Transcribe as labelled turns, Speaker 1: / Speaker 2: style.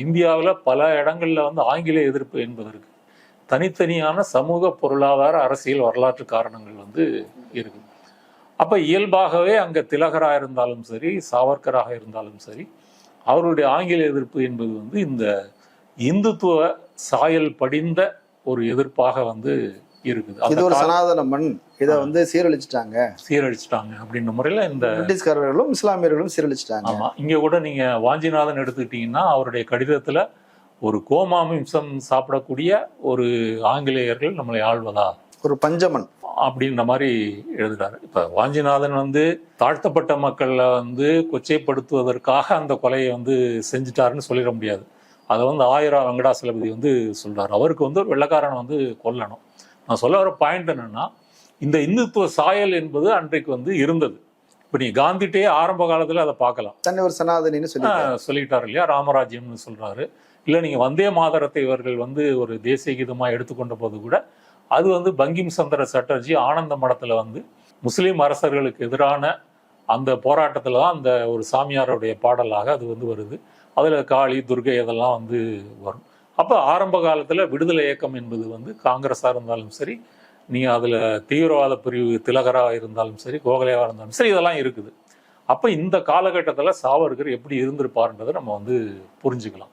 Speaker 1: இந்தியாவில் பல இடங்களில் வந்து ஆங்கில எதிர்ப்பு என்பதற்கு தனித்தனியான சமூக பொருளாதார அரசியல் வரலாற்று காரணங்கள் வந்து இருக்குது அப்போ இயல்பாகவே அங்கே திலகராக இருந்தாலும் சரி சாவர்கராக இருந்தாலும் சரி அவருடைய ஆங்கில எதிர்ப்பு என்பது வந்து இந்த இந்துத்துவ சாயல் படிந்த ஒரு எதிர்ப்பாக வந்து இருக்குது.
Speaker 2: இது ஒரு சனாதன மண். இதை வந்து சீரழிச்சிட்டாங்க.
Speaker 1: சீரழிச்சிட்டாங்க அப்படின்ற முறையில இந்த
Speaker 2: பிரிட்டிஷ்காரர்களும் இஸ்லாமியர்களும் சீரழிச்சிட்டாங்க.
Speaker 1: ஆமா. இங்க கூட நீங்க வாஞ்சிநாதன் எடுத்துக்கிட்டீங்கன்னா அவருடைய கடிதத்துல ஒரு கோமாமிம்சம் சாப்பிடக்கூடிய ஒரு ஆங்கிலேயர்கள் நம்மளை ஆள்வதா?
Speaker 2: ஒரு பஞ்சமன்.
Speaker 1: அப்படின்ற மாதிரி எழுதுறாரு. இப்ப வாஞ்சிநாதன் வந்து தாழ்த்தப்பட்ட மக்களை வந்து கொச்சைப்படுத்துவதற்காக அந்த கொலையை வந்து செஞ்சுட்டாருன்னு சொல்லிட முடியாது. அதை வந்து ஆயிரம் வெங்கடாசலபதி வந்து சொல்றாரு. அவருக்கு வந்து ஒரு வெள்ளக்காரனை வந்து கொல்லணும். நான் சொல்ல வர பாயிண்ட் என்னன்னா இந்த இந்துத்துவ சாயல் என்பது அன்றைக்கு வந்து இருந்தது. இப்ப நீ காந்திட்டே ஆரம்ப காலத்துல அதை பார்க்கலாம்.
Speaker 2: தன்னை ஒரு சனாதனின்னு சொல்லி
Speaker 1: சொல்லிட்டாரு. இல்லையா? ராமராஜ்யம்னு சொல்றாரு. இல்ல நீங்க வந்தே மாதரத்தை இவர்கள் வந்து ஒரு தேசிய கீதமா எடுத்துக்கொண்ட போது கூட அது வந்து பங்கிம் சந்திர சட்டர்ஜி ஆனந்த மடத்துல வந்து முஸ்லிம் அரசர்களுக்கு எதிரான அந்த போராட்டத்துல தான் அந்த ஒரு சாமியாருடைய பாடலாக அது வந்து வருது. அதுல காளி துர்கை அதெல்லாம் வந்து வரும். அப்ப ஆரம்ப காலத்துல விடுதலை இயக்கம் என்பது வந்து காங்கிரஸா இருந்தாலும் சரி நீ அதுல தீவிரவாத பிரிவு திலகரா இருந்தாலும் சரி கோகலையாக இருந்தாலும் சரி இதெல்லாம் இருக்குது. அப்ப இந்த காலகட்டத்துல சாவர்கர் எப்படி இருந்திருப்பார்ன்றதை நம்ம வந்து புரிஞ்சுக்கலாம்.